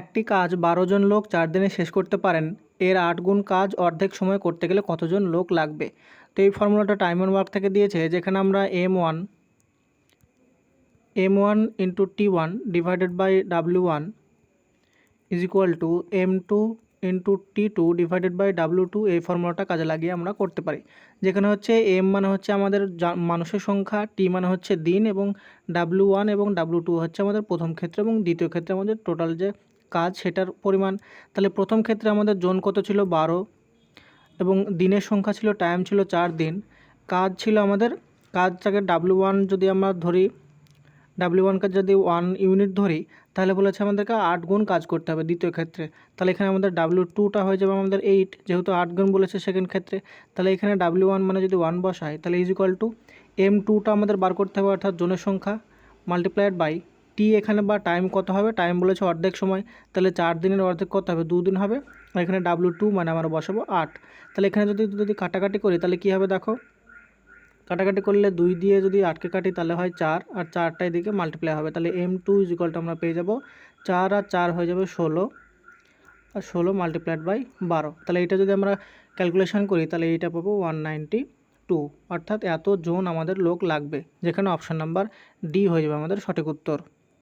একটি কাজ বারো জন লোক চার দিনে শেষ করতে পারেন। এর আট গুণ কাজ অর্ধেক সময় করতে গেলে কতজন লোক লাগবে? তো এই ফর্মুলাটা টাইম অ্যান্ড ওয়ার্ক থেকে দিয়েছে, যেখানে আমরা M one M one into T one divided by W one is equal to M two into T two divided by W two. এই ফর্মুলাটা কাজে লাগিয়ে আমরা করতে পারি। যেখানে হচ্ছে এম মানে হচ্ছে আমাদের মানুষের সংখ্যা, টি মানে হচ্ছে দিন এবং ডাব্লিউ ওয়ান এবং ডাব্লিউ টু হচ্ছে আমাদের প্রথম ক্ষেত্রে এবং দ্বিতীয় ক্ষেত্রে আমাদের টোটাল যে কাজ, সেটার পরিমাণ। তাহলে প্রথম ক্ষেত্রে আমাদের জোন কত ছিল? বারো। এবং দিনের সংখ্যা ছিল টাইম ছিল চার দিন। কাজ ছিল আমাদের, কাজটাকে ডাব্লিউ ওয়ান যদি আমরা ধরি ডাব্লিউ ওয়ানকে যদি ওয়ান ইউনিট ধরি, তাহলে বলেছে আমাদেরকে আট গুণ কাজ করতে হবে দ্বিতীয় ক্ষেত্রে। তাহলে এখানে আমাদের ডাব্লিউ টুটা হয়ে যাবে আমাদের এইট যেহেতু আট গুণ বলেছে সেকেন্ড ক্ষেত্রে, তাহলে এখানে ডাব্লিউ ওয়ান মানে যদি ওয়ান বসাই তাহলে ইজ ইকুয়াল টু এম টুটা আমাদের বার করতে হবে অর্থাৎ জনের সংখ্যা মাল্টিপ্লাইড বাই টি এখানে বা টাইম কত হবে? টাইম বলেছে অর্ধেক সময়। তাহলে চার দিনের অর্ধেক কত হবে? দুদিন হবে। আর এখানে ডাব্লিউ টু মানে আমরা বসাবো আট। তাহলে এখানে যদি যদি কাটাকাটি করি, তাহলে কী হবে দেখো? কাটাকাটি করলে দুই দিয়ে যদি আটকে কাটি, তাহলে হয় চার। আর চারটা এদিকে মাল্টিপ্লাই হবে। তাহলে এম টু ইজ ইকুয়ালটা আমরা পেয়ে যাব চার আর চার হয়ে যাবে ষোলো। আর ষোলো মাল্টিপ্লাইড বাই বারো। তাহলে এটা যদি আমরা ক্যালকুলেশন করি, তাহলে এইটা পাবো ওয়ান নাইনটি টু অর্থাৎ এত জোন আমাদের লোক লাগবে। যেখানে অপশান নাম্বার ডি হয়ে যাবে আমাদের সঠিক উত্তর।